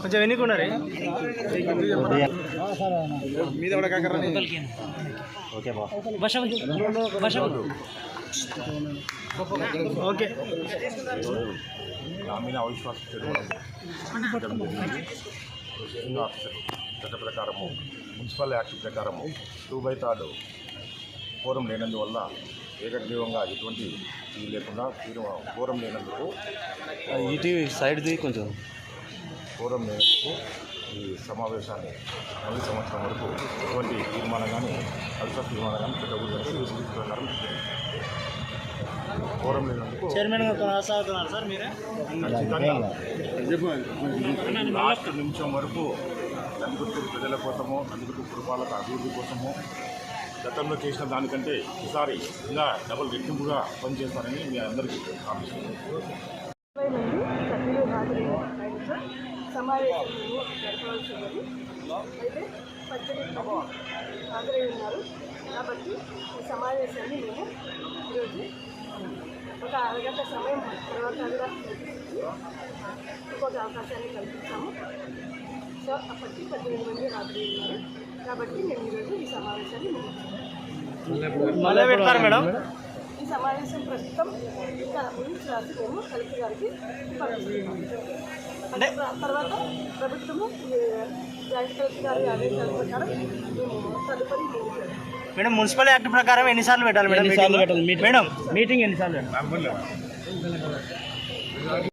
కొంచెం ఎన్నికున్నారు మీద ఓకే. బా భాష ఓకే గ్రామీణ అవిశ్వాస చర్యలు ఆఫీసర్ చట్ట ప్రకారము మున్సిపల్ యాక్ట్ ప్రకారము టూ బై థర్డ్ ఫోరం లేనందువల్ల ఏకగ్రీవంగా ఎటువంటి ఇది లేకుండా తీరు- ఫోరం లేనందుకు ఇటు సైడ్ది కొంచెం. ఫోరం లేనందుకు ఈ సమావేశాన్ని మళ్ళీ సంవత్సరం వరకు ఎటువంటి తీర్మానం కానీ అవిశ్వాస తీర్మానం కానీ పెట్టకూడదని ఫోరం లేనందుకు చైర్మన్గా కొనసాగుతున్నారు సార్ మీరే? ఖచ్చితంగా లాస్ట్ నిమిషం వరకు నందుగుర్తి ప్రజల కోసము నందుగుర్తి పురపాలక అభివృద్ధి కోసము గతంలో చేసిన దానికంటే ఈసారి ఇంకా డబుల్ రెట్టింపుగా పనిచేస్తారని మీ అందరికీ హామీ ముప్పై మంది సభ్యులు హాజరైన సమావేశంలో జరపవలసి ఉన్నది అయితే పద్దెనిమిది మంది హాజరై ఉన్నారు కాబట్టి ఈ సమావేశాన్ని మేము ఈరోజు ఒక అరగంట సమయం తర్వాత కూడా ఇంకొక అవకాశాన్ని కల్పిస్తాము సో అప్పటికి పద్దెనిమిది మంది హాజరై ఉన్నారు కాబట్టి మేము ఈరోజు ఈ సమావేశాన్ని మళ్ళీ పెడతారు మేడం ఈ సమావేశం ప్రస్తుతం మినిట్స్ రాసి మేము కలెక్టర్ గారికి పంపిస్తున్నాం అంటే తర్వాత ప్రభుత్వము జాయింట్ కలెక్టర్ గారి ఆదేశాల ప్రకారం మేము తదుపరి. మేడం మున్సిపల్ యాక్ట్ ప్రకారం ఎన్నిసార్లు పెట్టాలి మేడం ఎన్నిసార్లు మీటింగ్? పెట్టాలి మీటింగ్? మేడం మీటింగ్ ఎన్నిసార్లు పెట్టాలి